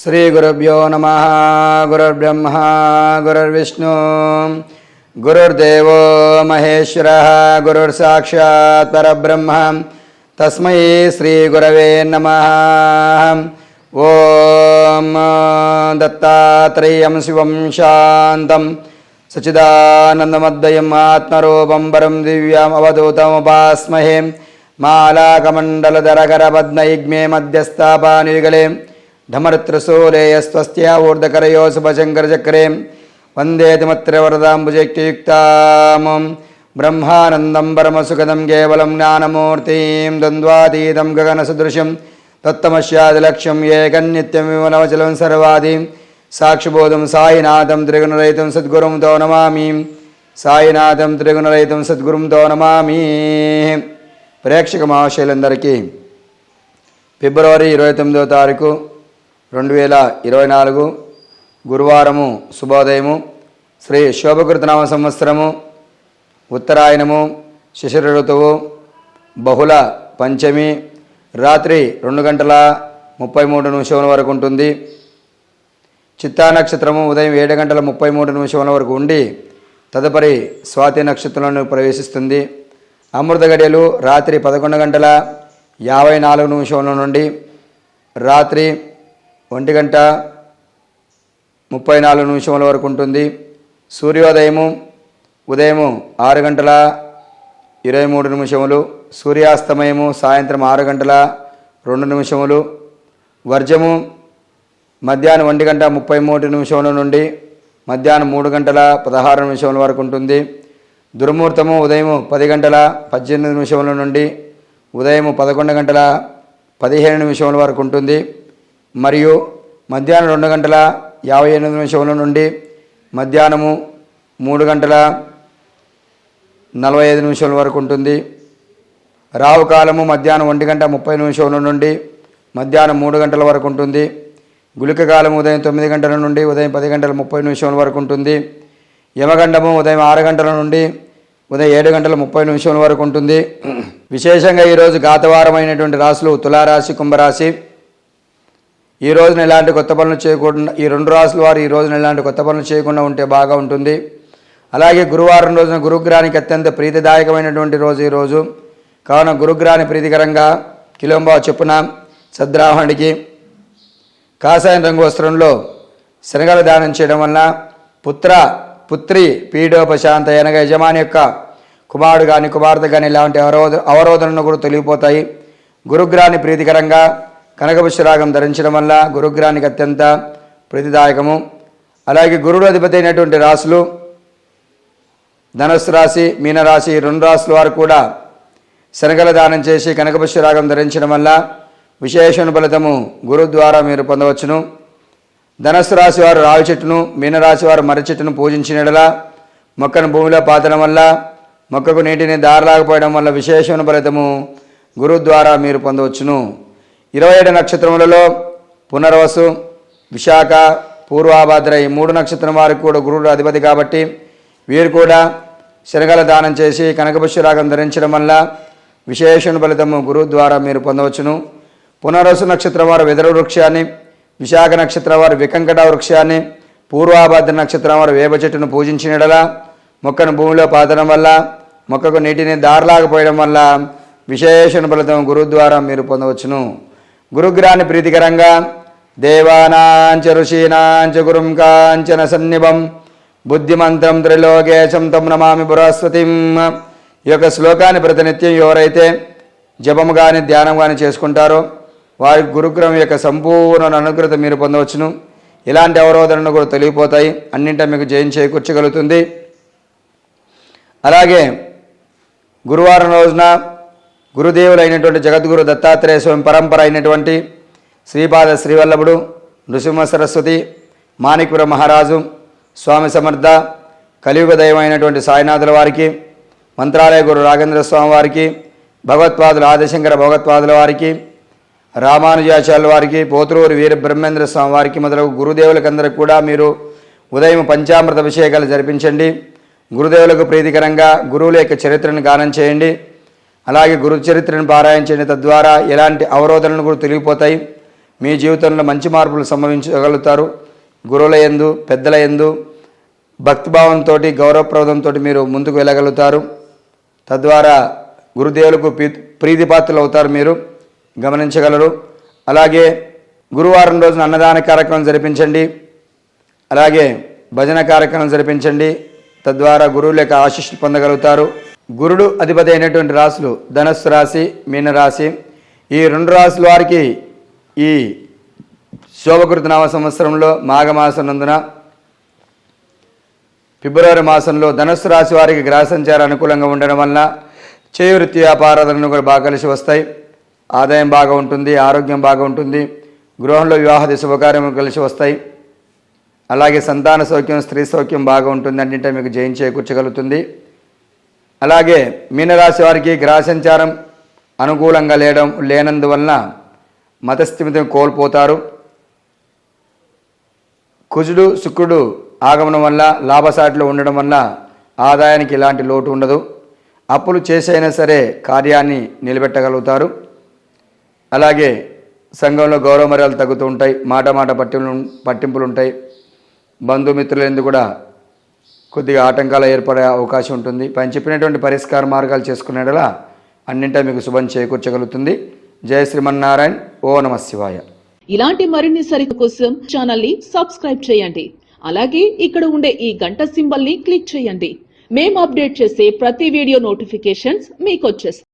श्रीगुरुभ्यो नमः गुरुर्ब्रह्मा गुरुर्विष्णु गुरुर्देवो महेश्वरः गुरुर्साक्षात् परब्रह्म तस्मै श्रीगुरवे नमः ॐ दत्तात्रेयं शिवं शान्तं सच्चिदानन्दमद्वयम् आत्मरूपं परं दिव्यम् अवधूतमुपास्महे मालाकमण्डलधरकरपद्मयुग्मे मध्यस्थापानुयुगले ధమరత్రసూరేయ స్వస్త్యా ఊర్ధకరయో శుభశంకరచక్రే వందేతిమత్రవరదాంబుజైక్తియుక్తాం బ్రహ్మానందం పరమసుఖదం కేవలం జ్ఞానమూర్తిం ద్వంద్వాతీతం గగనసదృశం తత్తమశ్యాదిలక్ష్యం ఏకం నిత్యం విమలవచలం సర్వాది సాక్షిబోధం సాయినాథం త్రిగుణరహితం సద్గురుంతో నమామి సాయినాథం త్రిగుణరహితం సద్గురుంతో నమామి ప్రేక్షక మహాశైలందరికీ ఫిబ్రవరి ఇరవై తొమ్మిదో తారీఖు రెండు వేల ఇరవై నాలుగు గురువారము శుభోదయము. శ్రీ శోభకృతనామ సంవత్సరము ఉత్తరాయణము శిశిర ఋతువు బహుళ పంచమి రాత్రి రెండు గంటల ముప్పై మూడు నిమిషముల వరకు ఉంటుంది. చిత్తా నక్షత్రము ఉదయం ఏడు గంటల ముప్పై మూడు నిమిషముల వరకు ఉండి తదుపరి స్వాతి నక్షత్రంలో ప్రవేశిస్తుంది. అమృత గడియలు రాత్రి పదకొండు గంటల యాభై నాలుగు నిమిషముల నుండి రాత్రి ఒంటి గంట ముప్పై నాలుగు నిమిషముల వరకు ఉంటుంది. సూర్యోదయము ఉదయము ఆరు గంటల ఇరవై మూడు నిమిషములు సూర్యాస్తమయము సాయంత్రం ఆరు గంటల రెండు నిమిషములు వర్జము మధ్యాహ్నం ఒంటి గంట ముప్పై మూడు నిమిషముల నుండి మధ్యాహ్నం మూడు గంటల పదహారు నిమిషముల వరకు ఉంటుంది. దుర్ముహూర్తము ఉదయం పది గంటల పద్దెనిమిది నిమిషముల నుండి ఉదయం పదకొండు గంటల పదిహేను నిమిషముల వరకు ఉంటుంది. మరియు మధ్యాహ్నం రెండు గంటల యాభై ఎనిమిది నిమిషముల నుండి మధ్యాహ్నము మూడు గంటల నలభై ఐదు నిమిషముల వరకు ఉంటుంది. రావు కాలము మధ్యాహ్నం ఒంటి గంట ముప్పై నిమిషముల నుండి మధ్యాహ్నం మూడు గంటల వరకు ఉంటుంది. గుళిక కాలం ఉదయం తొమ్మిది గంటల నుండి ఉదయం పది గంటల ముప్పై నిమిషముల వరకు ఉంటుంది. యమగండము ఉదయం ఆరు గంటల నుండి ఉదయం ఏడు గంటల ముప్పై నిమిషముల వరకు ఉంటుంది. విశేషంగా ఈరోజు గాతవారమైనటువంటి రాశులు తులారాశి కుంభరాశి ఈ రోజున ఎలాంటి కొత్త పనులు చేయకుండా ఈ రెండు రాసుల వారు ఈ రోజున ఎలాంటి కొత్త పనులు చేయకుండా ఉంటే బాగా ఉంటుంది. అలాగే గురువారం రోజున గురుగ్రహానికి అత్యంత ప్రీతిదాయకమైనటువంటి రోజు ఈరోజు కావున గురుగ్రహాన్ని ప్రీతికరంగా కిలోంబా చెప్పున సద్రాహణికి కాషాయం రంగు వస్త్రంలో శనగలు దానం చేయడం వలన పుత్ర పుత్రి పీఠోపశాంత అనగా యజమాని యొక్క కుమారుడు కానీ కుమార్తె కానీ ఇలాంటి అవరోధ అవరోధనలు కూడా తొలగిపోతాయి. గురుగ్రహాన్ని ప్రీతికరంగా కనకపుష్పరాగం ధరించడం వల్ల గురుగ్రహానికి అత్యంత ప్రీతిదాయకము. అలాగే గురుడు అధిపతి అయినటువంటి రాశులు ధనస్సు రాశి మీనరాశి రెండు రాసుల వారు కూడా శనగల దానం చేసి కనకపుష్పరాగం ధరించడం వల్ల విశేషణ ఫలితము గురు ద్వారా మీరు పొందవచ్చును. ధనస్సు రాశి వారు రావి చెట్టును మీనరాశి వారు మర్రి చెట్టును పూజించినడలా మొక్కను భూమిలో పాతడం వల్ల మొక్కకు నీటిని దారలాగపోయడం వల్ల విశేషమైన ఫలితము గురు ద్వారా మీరు పొందవచ్చును. ఇరవై ఏడు నక్షత్రములలో పునర్వసు విశాఖ పూర్వాభాద్ర ఈ మూడు నక్షత్రం వారికి కూడా గురుడు అధిపతి కాబట్టి వీరు కూడా శనగల దానం చేసి కనకపుష్యరాగం ధరించడం వల్ల విశేషణ ఫలితము గురువు ద్వారా మీరు పొందవచ్చును. పునరసు నక్షత్రం వారు వెదర వృక్షాన్ని విశాఖ నక్షత్రం వారు వికంకట వృక్షాన్ని పూర్వాభాద్ర నక్షత్రం వారు వేప చెట్టును పూజించినడలా మొక్కను భూమిలో పాతడం వల్ల మొక్కకు నీటిని దారలాగపోయడం వల్ల విశేషణ ఫలితం గురువు ద్వారా మీరు పొందవచ్చును. గురుగ్రాన్ని ప్రీతికరంగా దేవానాంచ ఋషీనాంచ గురుం కాంచన సన్నిభం బుద్ధిమంత్రం త్రిలోకేశం తం నమామి బృహస్పతిం ఈ యొక్క శ్లోకాన్ని ప్రతినిత్యం ఎవరైతే జపము కానీ ధ్యానం కానీ చేసుకుంటారో వారి గురుగ్రహం యొక్క సంపూర్ణ అనుగ్రత మీరు పొందవచ్చును. ఇలాంటి అవరోధనలు కూడా తొలగిపోతాయి. అన్నింట మీకు జయం చేకూర్చగలుగుతుంది. అలాగే గురువారం రోజున గురుదేవులైనటువంటి జగద్గురు దత్తాత్రేయ స్వామి పరంపర అయినటువంటి శ్రీపాద శ్రీవల్లభుడు నృసింహ సరస్వతి మాణిక్పుర మహారాజు స్వామి సమర్థ కలియుగ దైవమైనటువంటి సాయినాథుల వారికి మంత్రాలయ గురు రాఘేంద్ర స్వామి వారికి భగవత్పాదుల ఆదిశంకర భగవత్పాదుల వారికి రామానుజాచార్యుల వారికి పోతురూరు వీర బ్రహ్మేంద్ర స్వామి వారికి మొదలగు గురుదేవులకందరికి కూడా మీరు ఉదయం పంచామృత అభిషేకాలు జరిపించండి. గురుదేవులకు ప్రీతికరంగా గురువుల యొక్క చరిత్రను గానం చేయండి. అలాగే గురు చరిత్రను పారాయణ తద్వారా ఎలాంటి అవరోధనలు కూడా తొలగిపోతాయి. మీ జీవితంలో మంచి మార్పులు సంభవించగలుగుతారు. గురువుల ఎందు పెద్దల ఎందు భక్తిభావంతో గౌరవప్రదంతో మీరు ముందుకు వెళ్ళగలుగుతారు. తద్వారా గురుదేవులకు ప్రీతిపాత్రులు అవుతారు మీరు. గమనించగలరు. అలాగే గురువారం రోజున అన్నదాన కార్యక్రమం జరిపించండి. అలాగే భజన కార్యక్రమం జరిపించండి. తద్వారా గురువుల యొక్క ఆశీస్సులు పొందగలుగుతారు. గురుడు అధిపతి అయినటువంటి రాశులు ధనస్సు రాశి మీనరాశి ఈ రెండు రాశుల వారికి ఈ శోభకృత నామ సంవత్సరంలో మాఘమాసం నందున ఫిబ్రవరి మాసంలో ధనుస్సు రాశి వారికి గ్రహ సంచారం అనుకూలంగా ఉండడం వలన చేయి వృత్తి వ్యాపారాలను కూడా బాగా కలిసి వస్తాయి. ఆదాయం బాగా ఉంటుంది ఆరోగ్యం బాగా ఉంటుంది గృహంలో వివాహ శుభకార్యములు కలిసి వస్తాయి. అలాగే సంతాన సౌఖ్యం స్త్రీ సౌఖ్యం బాగా ఉంటుంది అన్నింటే మీకు జయించే కూర్చగలుగుతుంది. అలాగే మీనరాశి వారికి గ్రహసంచారం అనుకూలంగా లేడం లేనందువలన మతస్థిమితం కోల్పోతారు. కుజుడు శుక్రుడు ఆగమనం వల్ల లాభసాటిలో ఉండడం వల్ల ఆదాయానికి ఎలాంటి లోటు ఉండదు. అప్పులు చేసైనా సరే కార్యాన్ని నిలబెట్టగలుగుతారు. అలాగే సంఘంలో గౌరవ మర్యాదలు తగ్గుతూ ఉంటాయి. మాట మాట పట్టింపులు పట్టింపులు ఉంటాయి. బంధుమిత్రులందు కూడా కొద్దిగా ఆటంకాలు ఏర్పడే అవకాశం ఉంటుంది. పైన చెప్పినటువంటి పరిష్కార మార్గాలు చేసుకునేలా అన్నింటా మీకు శుభం చేకూర్చగలుగుతుంది. జయ శ్రీమన్నారాయణ. ఓ నమ శివాయ. ఇలాంటి మరిన్ని సరిత కోసం ఛానల్ని సబ్స్క్రైబ్ చేయండి. అలాగే ఇక్కడ ఉండే ఈ గంట సింబల్ని క్లిక్ చేయండి. మేము అప్డేట్ చేసే ప్రతి వీడియో నోటిఫికేషన్స్ మీకు వచ్చేస్తాయి.